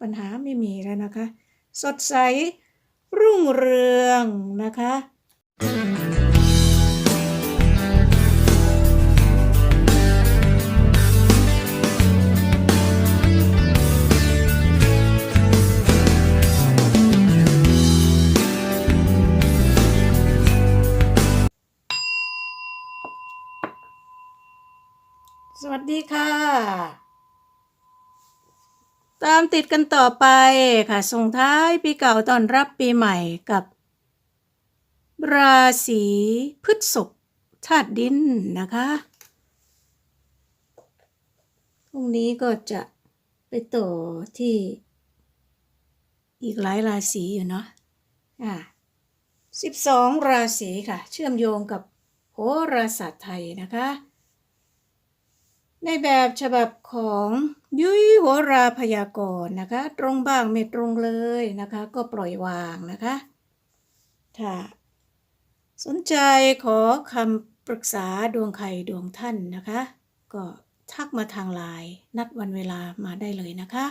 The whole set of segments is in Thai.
ปัญหาไม่มีแล้วนะคะ สดใส รุ่งเรืองนะคะสวัสดีค่ะ ตามติดกันต่อไปค่ะส่งท้ายปีเก่าตอนรับปีใหม่กับ ราศีพฤษภธาตุดินนะคะพรุ่งนี้ก็จะไปต่อที่ อีกหลายราศีอยู่เนาะอ่าสิบสองราศีค่ะ เชื่อมโยงกับโหราศาสตร์ไทยนะคะ ในแบบฉบับของยุ้ยโหราพยากรณ์นะคะ ตรงบ้างไม่ตรงเลยนะคะ ก็ปล่อยวางนะคะถ้าสนใจขอคำปรึกษาดวงใครดวงท่านนะคะ ก็ทักมาทางไลน์นัดวันเวลามาได้เลยนะคะ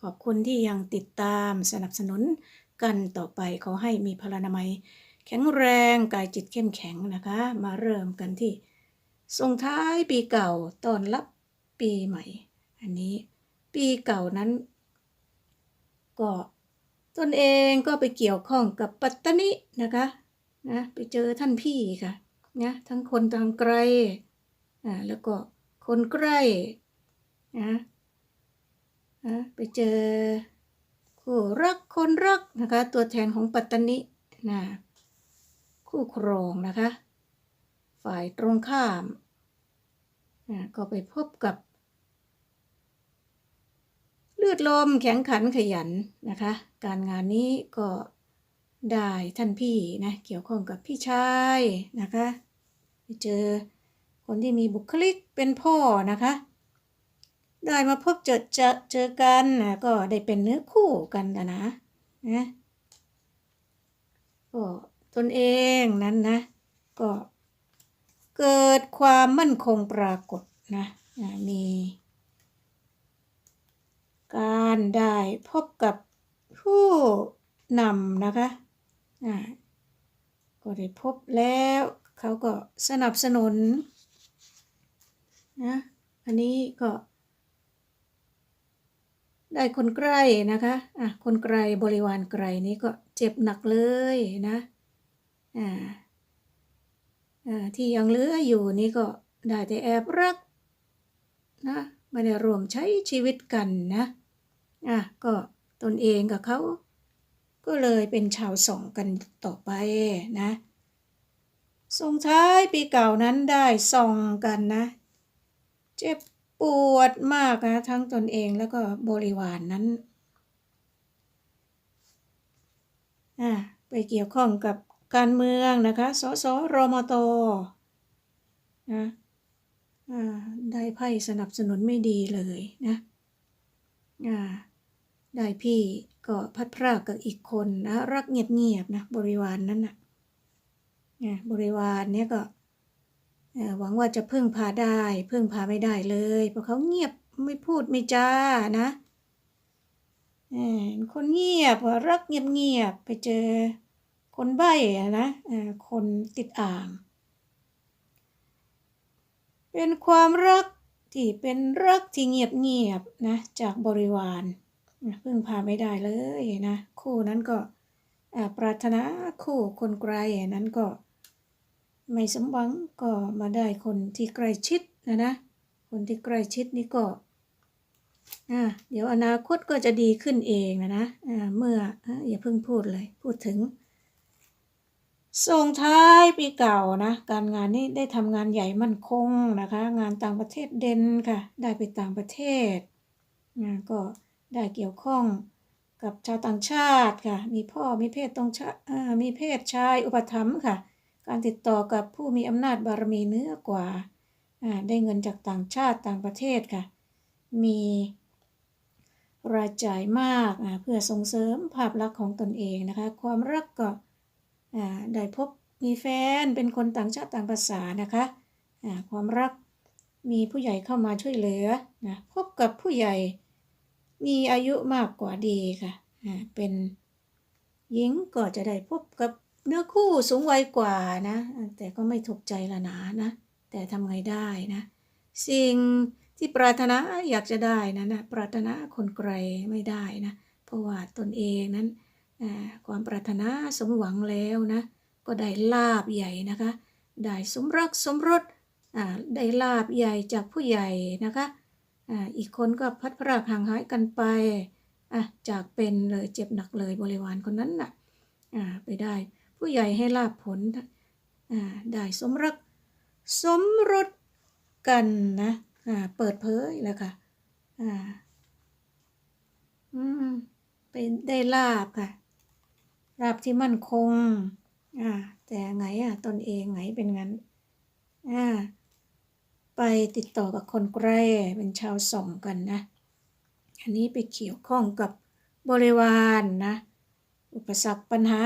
ขอบคุณที่ยังติดตามสนับสนุนกันต่อไปขอให้มีพลานามัย แข็งแรงกายจิตเข้มแข็งนะคะ มาเริ่มกันที่ ส่งท้ายปีเก่าตอนรับปีใหม่ อันนี้ปีเก่านั้น ก็ตนเองก็ไปเกี่ยวข้องกับปัตตานินะคะนะไปเจอท่านพี่ค่ะนะทั้งคนทางไกลอ่าแล้วก็คนใกล้นะนะไปเจอคู่รักคนรักนะคะ ตัวแทนของปัตตานินะคู่ครองนะคะ ฝ่ายตรงข้ามก็ไปพบกับ เลือดลมแข็งขันขยันนะคะ การงานนี้ก็ได้ท่านพี่นะเกี่ยวข้องกับพี่ชายนะคะไปเจอคนที่มีบุคลิกเป็นพ่อนะคะ ได้มาพบเจอเจอเจอกันนะก็ได้เป็นเนื้อคู่กันนะนะนะก็ตนเองนั้นนะ ก็ เกิดความมั่นคงปรากฏนะมี การได้พบกับผู้นำนะคะก็ได้พบแล้วเขาก็สนับสนุนนะอันนี้ก็ ได้คนใกล้นะคะอะคนไกลบริวารไกลนี้ก็เจ็บหนักเลยนะอ่า ที่ยังเหลืออยู่นี่ก็ได้แต่แอบรักนะไม่ได้รวมใช้ชีวิตกันนะอะก็ตนเองกับเขาก็เลยเป็นชาวสองกันต่อไปนะส่งท้ายปีเก่านั้นได้ส่องกันนะ เจ็บปวดมากนะ ทั้งตนเองแล้วก็บริวารนนั้นอะไปเกี่ยวข้องกับ การเมืองนะคะ สสรมตนะได้ไพ่สนับสนุนไม่ดีเลยนะได้พี่ก็พัดพรากกับอีกคนนะรักเงียบๆนะบริวารนนั้นนะอะบริวารเนี้ยก็หวังว่าจะพึ่งพาได้ พึ่งพาไม่ได้เลย เพราะเขาเงียบไม่พูดไม่จานะคนเงียบรักเงียบๆไปเจอ คนใบ้นะคนติดอ่าง เป็นความรักที่เป็นรักที่เงียบเงียบๆนะจากบริวารพึ่งพาไม่ได้เลยนะคู่นั้นก็ปรารถนาคู่คนไกลนั้นก็ไม่สมหวังก็มาได้คนที่ใกล้ชิดนะนะคนที่ใกล้ชิดนี่ก็เดี๋ยวอนาคตก็จะดีขึ้นเองนะนะเมื่ออะอย่าเพิ่งพูดเลยพูดถึง ส่งท้ายปีเก่านะ การงานนี้ได้ทำงานใหญ่มั่นคงนะคะ งานต่างประเทศเด่นค่ะ ได้ไปต่างประเทศอ่าก็ได้เกี่ยวข้องกับชาวต่างชาติค่ะ มีพ่อมีเพศตรงชาอ่ามีเพศชายอุปถัมภ์ค่ะ การติดต่อกับผู้มีอำนาจบารมีเนื้อกว่าอ่าได้เงินจากต่างชาติต่างประเทศค่ะ มีรายจ่ายมากอ่าเพื่อส่งเสริมภาพลักษณ์ของตนเองนะคะ ความรักก็ ได้พบมีแฟนเป็นคนต่างชาติต่างภาษานะคะความรักมีผู้ใหญ่เข้ามาช่วยเหลือนะพบกับผู้ใหญ่มีอายุมากกว่าดีค่ะเป็นหญิงก็จะได้พบกับเนื้อคู่สูงวัยกว่านะ แต่ก็ไม่ถูกใจละนานะ แต่ทำไงได้นะ สิ่งที่ปรารถนาอยากจะได้นะนะปรารถนาคนไกลไม่ได้นะ เพราะว่าตนเองนั้น ความปรารถนาสมหวังแล้วนะ ก็ได้ลาบใหญ่นะคะ ได้สมรักสมรสได้ลาบใหญ่จากผู้ใหญ่นะคะอีกคนก็พัดพรากห่างหายกันไปจากเป็นเลยเจ็บหนักเลยบริวารคนนั้นน่ะอ่าไปได้ผู้ใหญ่ให้ลาบผลได้สมรักสมรสกันนะเปิดเผยแล้วค่ะอ่าอืมไปได้ลาบค่ะ ลาบที่มั่นคง อ่า แต่ไงอะตนเองไงเป็นงั้น อ่า ไปติดต่อกับคนใกล้เป็นชาวส่องกันนะ อันนี้ไปเกี่ยวข้องกับบริวารนะ อุปสรรคปัญหา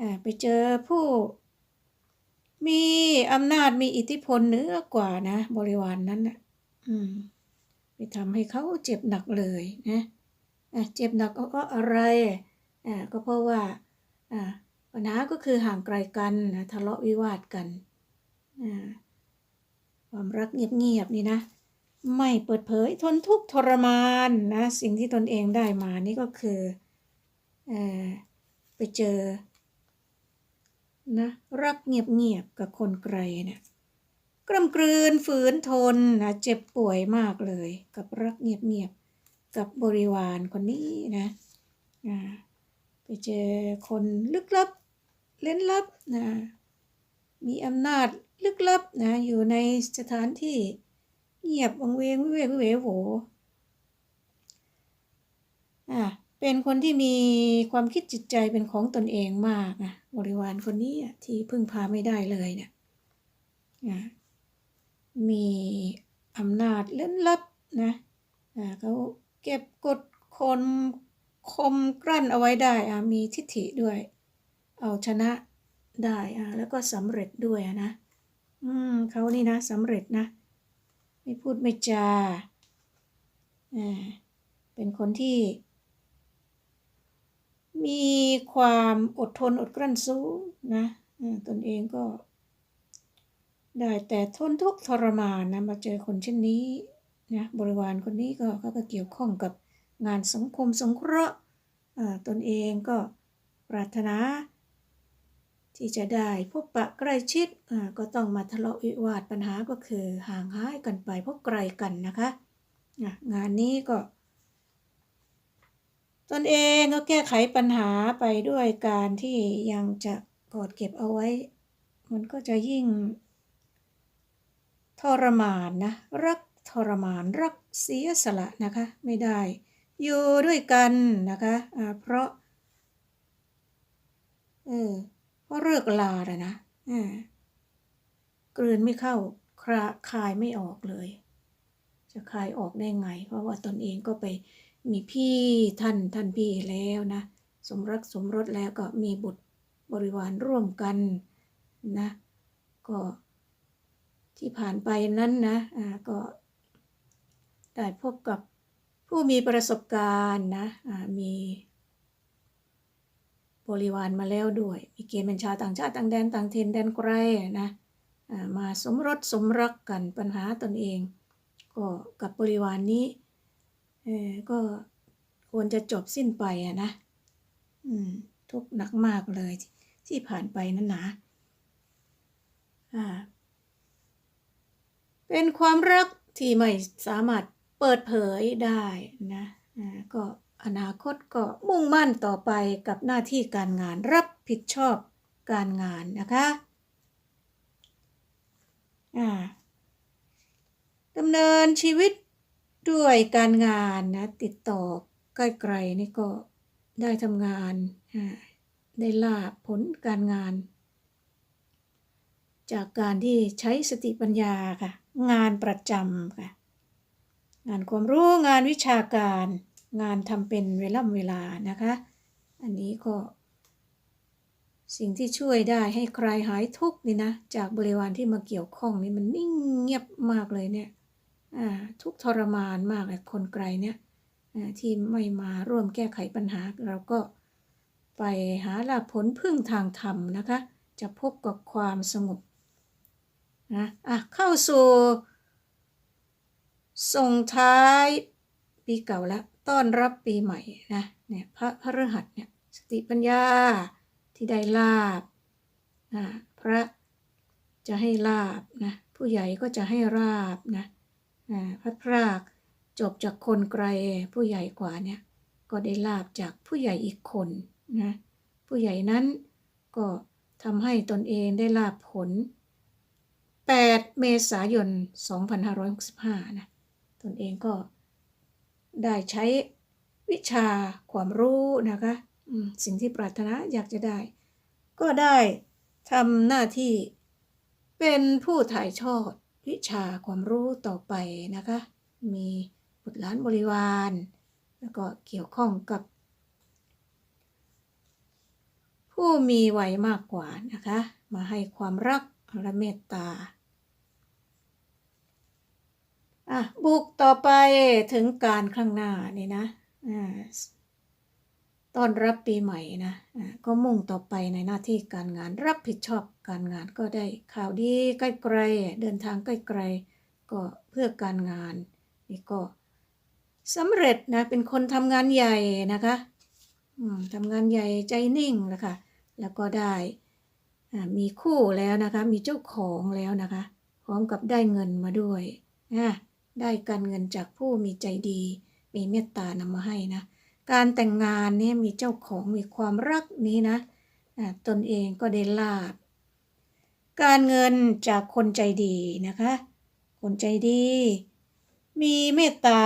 อ่า ไปเจอผู้ มีอำนาจมีอิทธิพลเหนือกว่านะ บริวารนนั้นนะอืม ไปทำให้เขาเจ็บหนักเลยนะ อะเจ็บหนักก็อะไร ก็เพราะว่าอ่าปัญหาก็คือห่างไกลกันทะเลาะวิวาทกัน ความรักเงียบๆนี่นะ ไม่เปิดเผยทนทุกข์ทรมานนะ สิ่งที่ตนเองได้มานี่ก็คือเออไปเจอนะรักเงียบๆกับคนไกลเนี่ยกล้ำกลืนฝืนทนนะเจ็บป่วยมากเลย กับรักเงียบๆกับบริวารคนนี้นะอ่า ไปเจอคนลึกลับ เล่นลับนะมีอำนาจลึกลับนะอยู่ในสถานที่เงียบวังเวงวิเวกวิเวโหอะเป็นคนที่มีความคิดจิตใจเป็นของตนเองมากนะบริวารคนนี้ที่พึ่งพาไม่ได้เลยเนี่ยอะมีอำนาจเล่นลับนะอะเขาเก็บกดคน คมกลั้นเอาไว้ได้อะมีทิฐิด้วย เอาชนะได้อะแล้วก็สำเร็จด้วยนะ อืมเขานี่นะสำเร็จนะ ไม่พูดไม่จาอ่าเป็นคนที่ มีความอดทนอดกลั้นสูงนะอ่าตนเองก็ ได้แต่ทนทุกทรมานนะมาเจอคนเช่นนี้นะบริวารคนนี้ก็เขาก็เกี่ยวข้องกับ งานสังคมสงเคราะห์ตนเองก็ปรารถนา ที่จะได้พบปะใกล้ชิดก็ต้องมาทะเลาะวิวาทปัญหาก็คือห่างหายกันไปเพราะไกลกันนะคะอะงานนี้ก็ ตนเองก็แก้ไขปัญหาไปด้วยการที่ยังจะกอดเก็บเอาไว้ มันก็จะยิ่ง ทรมานนะรักทรมานรักเสียสละนะคะ ไม่ได้ อยู่ด้วยกันนะคะอ่าเพราะเออเพราะเลิกลาแล้วนะอ่ากลืนไม่เข้าคลาคายไม่ออกเลย จะคายออกได้ไง เพราะว่าตนเองก็ไปมีพี่ท่านท่านพี่แล้วนะ สมรักสมรสแล้วก็มีบุตรบริวารร่วมกันนะ ก็ที่ผ่านไปนั้นนะอ่าก็ได้พบกับ ผู้มีประสบการณ์นะอ่ามีบริวารมาแล้วด้วย มีเกณฑ์เป็นชาวต่างชาติต่างแดนต่างถิ่นแดนไกลนะมาสมรสสมรักกันปัญหาตนเอง ก็กับบริวารนนี้ก็ควรจะจบสิ้นไปอะนะทุกหนักมากเลยที่ผ่านไปนั้นนะเป็นความรักที่ไม่สามารถ เปิดเผยได้นะอ่าก็อนาคตก็มุ่งมั่นต่อไปกับหน้าที่การงานรับผิดชอบการงานนะคะอ่าดำเนินชีวิตด้วยการงานนะติดต่อใกล้ๆนี่ก็ได้ทำงานอ่าได้ลาบผลการงาน จากการที่ใช้สติปัญญาค่ะ งานประจำค่ะ งานความรู้งานวิชาการ งานทำเป็นเวล่ำเวลานะคะ อันนี้ก็ สิ่งที่ช่วยได้ให้ใครหายทุกข์นี่นะ จากบริวารที่มาเกี่ยวข้องนี่มันนิ่งเงียบมากเลยเนี่ยทุกทรมานมากเลยคนไกลเนี่ยที่ไม่มาร่วมแก้ไขปัญหาเราก็ไปหาลักผลพึ่งทางธรรมนะคะ จะพบกับความสงบนะอะเข้าสู่ ส่งท้ายปีเก่าแล้วต้อนรับปีใหม่นะเนี่ยพระพระฤหัสเนี่ยสติปัญญาที่ได้ลาบอ่าพระจะให้ลาบนะผู้ใหญ่ก็จะให้ลาบนะอ่าพระพรากจบจากคนไกลผู้ใหญ่กว่าเนี่ยก็ได้ลาบจากผู้ใหญ่อีกคนนะผู้ใหญ่นั้นก็ทำให้ตนเองได้ลาบผล 8 เมษายน 2565 นะ นเองก็ได้ใช้วิชาความรู้นะคะสิ่งที่ปรารถนาอยากจะได้ ก็ได้ทำหน้าที่เป็นผู้ถ่ายทอดวิชาความรู้ต่อไปนะคะ มีบุตรหลานบริวาร แล้วก็เกี่ยวข้องกับ ผู้มีวัยมากกว่านะคะ มาให้ความรักและเมตตา อะบุกต่อไปถึงการข้างหน้านี่นะอ่าต้อนรับปีใหม่นะอ่าก็มุ่งต่อไปในหน้าที่การงานรับผิดชอบการงานก็ได้ข่าวดีใกล้ๆเดินทางใกล้ๆก็เพื่อการงานนี่ก็สำเร็จนะเป็นคนทำงานใหญ่นะคะทำงานใหญ่ใจนิ่งนะคะแล้วก็ได้มีคู่แล้วนะคะ มีเจ้าของแล้วนะคะ พร้อมกับได้เงินมาด้วยนะ ได้การเงินจากผู้มีใจดี มีเมตตานำมาให้นะ การแต่งงานเนี่ยมีเจ้าของมีความรักนี้นะตนเองก็ได้ลาบ การเงินจากคนใจดีนะคะ คนใจดี มีเมตตา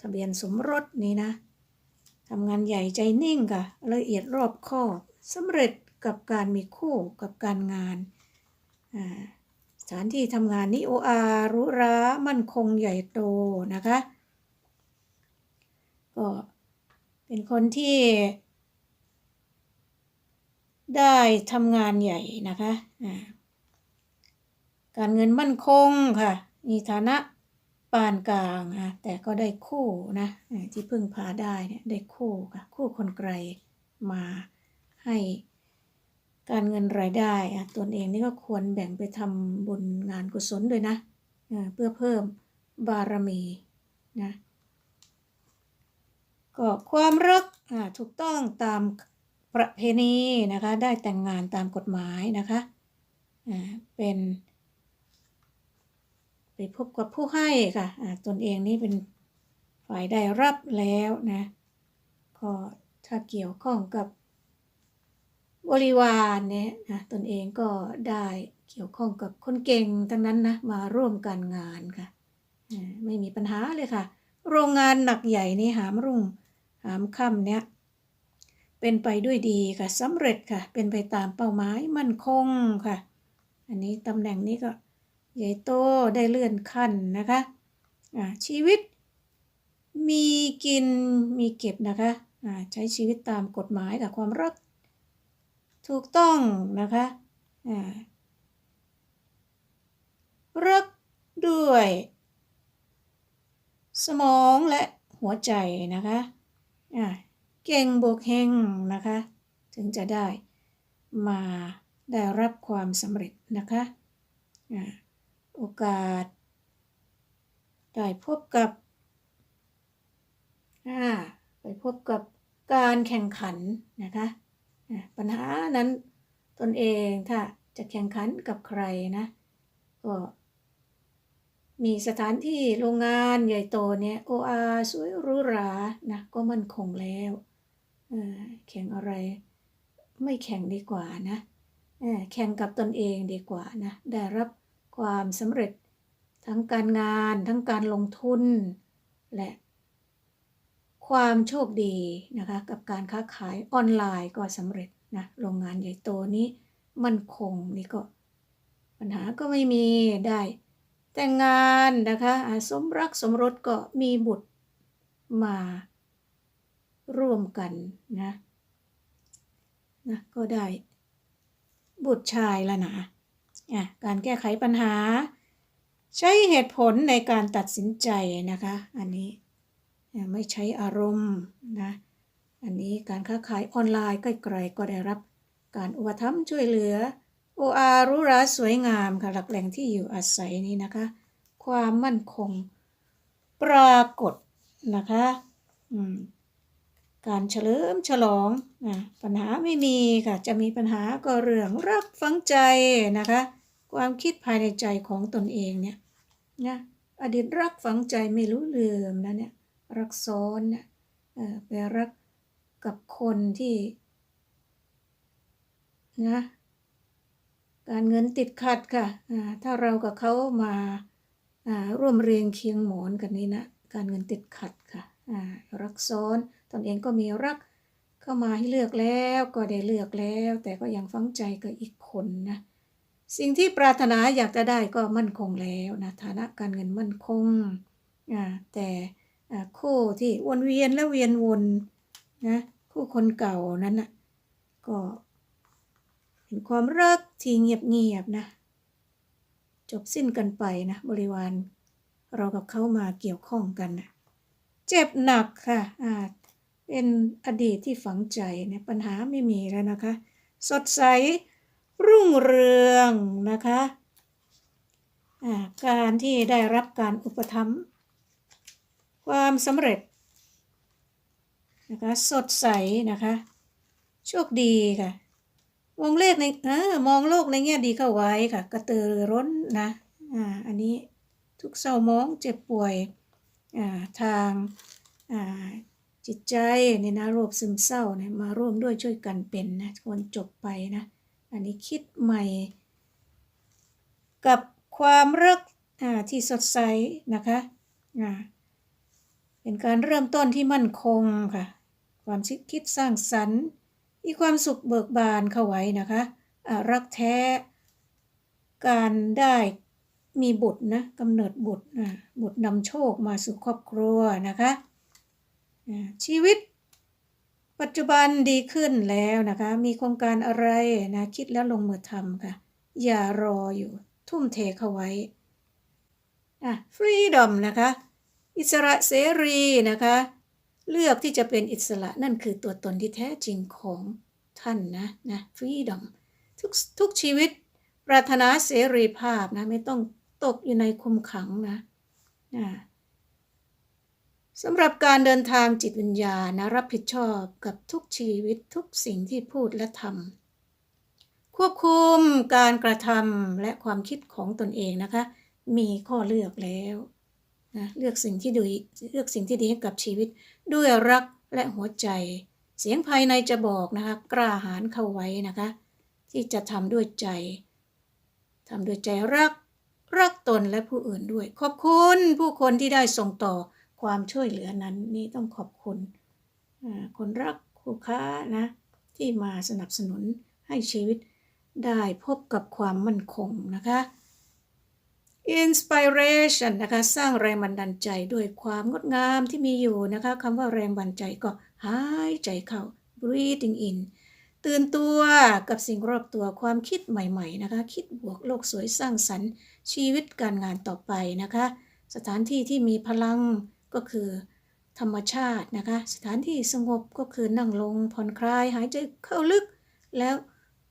ทะเบียนสมรสนี้นะทำงานใหญ่ใจนิ่งค่ะละเอียดรอบคอบสำเร็จกับการมีคู่กับการงาน สถานที่ทำงานนี้โออารุรามั่นคงใหญ่โตนะคะ ก็เป็นคนที่ได้ทำงานใหญ่นะคะการเงินมั่นคงค่ะ มีฐานะปานกลางค่ะแต่ก็ได้คู่นะที่พึ่งพาได้เนี่ยได้คู่ค่ะ คู่คนไกลมาให้ การเงินรายได้อะตนเองนี่ก็ควรแบ่งไปทำบุญงานกุศลด้วยนะ เพื่อเพิ่มบารมีนะก็ความรักอ่าถูกต้องตามประเพณีนะคะได้แต่งงานตามกฎหมายนะคะอ่าเป็นไปพบกับผู้ให้ค่ะอ่าตนเองนี่เป็นฝ่ายได้รับแล้วนะก็ถ้าเกี่ยวข้องกับ บริวารเนี่ยนะตนเองก็ได้เกี่ยวข้องกับคนเก่งทั้งนั้นนะมาร่วมกันงานค่ะไม่มีปัญหาเลยค่ะ โรงงานหนักใหญ่นี่หามรุ่งหามค่ำเนี่ยเป็นไปด้วยดีค่ะสำเร็จค่ะ เป็นไปตามเป้าหมายมั่นคงค่ะ อันนี้ตำแหน่งนี้ก็ใหญ่โตได้เลื่อนขั้นนะคะอ่าชีวิตมีกินมีเก็บนะคะอ่าใช้ชีวิตตามกฎหมายกับความรัก ถูกต้องนะคะรักด้วย สมองและหัวใจนะคะเก่งบวกเฮงนะคะ ถึงจะได้มาได้รับความสำเร็จนะคะโอกาส ได้พบกับไปพบกับการแข่งขันนะคะ ปัญหานั้นตนเองถ้าจะแข่งขันกับใครนะก็มีสถานที่โรงงานใหญ่โตเนี่ยโออาสวยหรูหรานะก็มั่นคงแล้วแข่งอะไรไม่แข่งดีกว่านะแข่งกับตนเองดีกว่านะได้รับความสำเร็จทั้งการงานทั้งการลงทุน และ ความโชคดีนะคะกับการค้าขายออนไลน์ก็สำเร็จนะโรงงานใหญ่โตนี้มั่นคงนี่ก็ ปัญหาก็ไม่มีได้ แต่งงานนะคะสมรักสมรสก็มีบุตรมาร่วมกันนะนะก็ได้ บุตรชายล้วนะะการแก้ไขปัญหา ใช้เหตุผลในการตัดสินใจนะคะ อันนี้ ไม่ใช้อารมณ์นะอันนี้การค้าขายออนไลน์ใกล้ๆก็ได้รับ การอุปถัมภ์ช่วยเหลือโออารุราสวยงามค่ะหลักแหล่งที่อยู่อาศัยนี้นะคะ ความมั่นคงปรากฏนะคะการเฉลิมฉลองนะปัญหาไม่มีค่ะ จะมีปัญหาก็เรื่องรักฝังใจนะคะ ความคิดภายในใจของตนเองเนี่ยนะอดีตรักฝังใจไม่รู้ลืมนะเนี่ย รักซ้อนนะไปรักกับคนที่นะการเงินติดขัดค่ะถ้าเรากับเขามาร่วมเรียงเคียงหมอนกันนี้นะการเงินติดขัดค่ะรักซ้อนตนเองก็มีรักเข้ามาให้เลือกแล้วก็ได้เลือกแล้ว แต่ก็ยังฝังใจกับอีกคนนะสิ่งที่ปรารถนาอยากจะได้ก็มั่นคงแล้วนะฐานะการเงินมั่นคงแต่ คู่ที่วนเวียนและเวียนวนนะคู่คนเก่านั้นน่ะก็เป็นความรักที่เงียบๆนะ จบสิ้นกันไปนะบริวารเรากับเขามาเกี่ยวข้องกันนะเจ็บหนักค่ะอ่าเป็นอดีตที่ฝังใจเนี่ยปัญหาไม่มีแล้วนะคะ สดใสรุ่งเรืองนะคะอ่าการที่ได้รับการอุปถัมภ์ ความสำเร็จนะคะสดใสนะคะโชคดีค่ะ มองเลขในเออมองโลกในแง่ดีเข้าไว้ค่ะ กระตือรือร้นนะอ่าอันนี้ทุกเศร้ามองเจ็บป่วยอ่าทางอ่าจิตใจในนะโรคซึมเศร้าเนี่ยมาร่วมด้วยช่วยกันเป็นนะควรจบไปนะ อันนี้คิดใหม่ กับความรักอ่าที่สดใสนะคะอ่า เป็นการเริ่มต้นที่มั่นคงค่ะ ความคิดสร้างสรรค์ มีความสุขเบิกบานเข้าไว้นะคะรักแท้ การได้มีบุตรนะกำเนิดบุตรบุตรนำโชคมาสู่ครอบครัวนะคะชีวิต ปัจจุบันดีขึ้นแล้วนะคะ มีโครงการอะไรนะคิดแล้วลงมือทำค่ะ อย่ารออยู่ทุ่มเทเข้าไว้อะฟรีดอมนะคะ อิสระเสรีนะคะ เลือกที่จะเป็นอิสระนั่นคือตัวตนที่แท้จริงของท่านนะนะฟรีดอมทุกทุกชีวิตปรารถนาเสรีภาพนะ ไม่ต้องตกอยู่ในคุมขังนะอ่าสำหรับการเดินทางจิตวิญญาณนะรับผิดชอบกับทุกชีวิตทุกสิ่งที่พูดและทำควบคุมการกระทำและความคิดของตนเองนะคะ มีข้อเลือกแล้ว นะเลือกสิ่งที่ดีเลือกสิ่งที่ดีให้กับชีวิต ด้วยรักและหัวใจ เสียงภายในจะบอกนะคะกล้าหาญเข้าไว้นะคะ ที่จะทำด้วยใจทำด้วยใจรักรักตนและผู้อื่นด้วย ขอบคุณผู้คนที่ได้ส่งต่อความช่วยเหลือนั้นนี่ต้องขอบคุณคนรักคู่ค้านะที่มาสนับสนุนให้ชีวิตได้พบกับความมั่นคงนะคะ inspiration นะคะสร้างแรงบันดาลใจด้วยความงดงามที่มีอยู่นะคะคำว่าแรงบันดาลใจก็หายใจเข้า breathing in ตื่นตัวกับสิ่งรอบตัวความคิดใหม่ๆนะคะ คิดบวกโลกสวยสร้างสรรค์ ชีวิตการงานต่อไปนะคะ สถานที่ที่มีพลังก็คือ ธรรมชาตินะคะ สถานที่สงบก็คือนั่งลงผ่อนคลายหายใจเข้าลึกแล้ว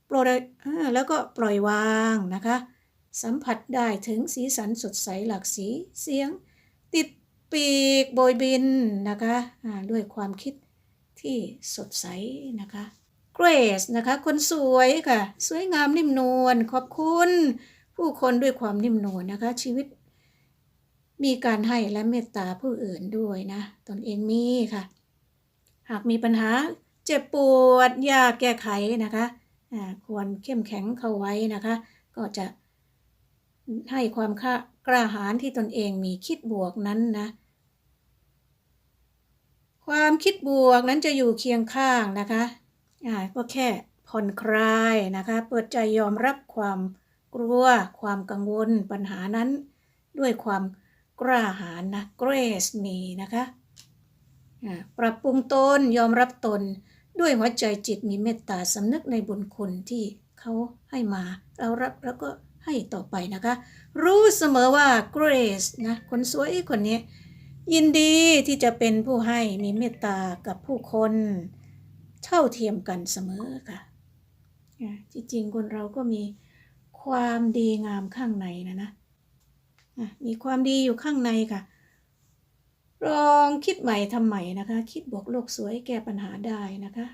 ปล่อยแล้วก็ปล่อยวางนะคะ สัมผัสได้ถึงสีสันสดใสหลากสีเสียง ติดปีกโบยบินนะคะด้วยความคิดที่สดใสนะคะ Grace นะคะคนสวยค่ะ สวยงามนิ่มนวลขอบคุณ ผู้คนด้วยความนิ่มนวลนะคะ ชีวิต มีการให้และเมตตาผู้อื่นด้วยนะ ตนเองมีค่ะ หากมีปัญหาเจ็บปวดยากแก้ไขนะคะควรเข้มแข็งเข้าไว้นะคะ ก็จะ ให้ความค่ากล้าหาญที่ตนเองมีคิดบวกนั้นนะ ความคิดบวกนั้นจะอยู่เคียงข้างนะคะอ่าก็แค่ผ่อนคลายนะคะ เปิดใจยอมรับความกลัว ความกังวลปัญหานั้น ด้วยความกล้าหาญนะ Grace มีนะคะปรับปรุงตนยอมรับตนด้วยหัวใจจิตมีเมตตาสำนึกในบุญคุณที่เขาให้มาเรารับแล้วก็ ให้ต่อไปนะคะ รู้เสมอว่า Grace นะคนสวยคนนี้ ยินดีที่จะเป็นผู้ให้มีเมตตากับผู้คนเท่าเทียมกันเสมอค่ะจริงๆคนเราก็มีความดีงามข้างในนะนะมีความดีอยู่ข้างในค่ะ ลองคิดใหม่ทำใหม่นะคะ คิดบวกโลกสวยแก้ปัญหาได้นะคะ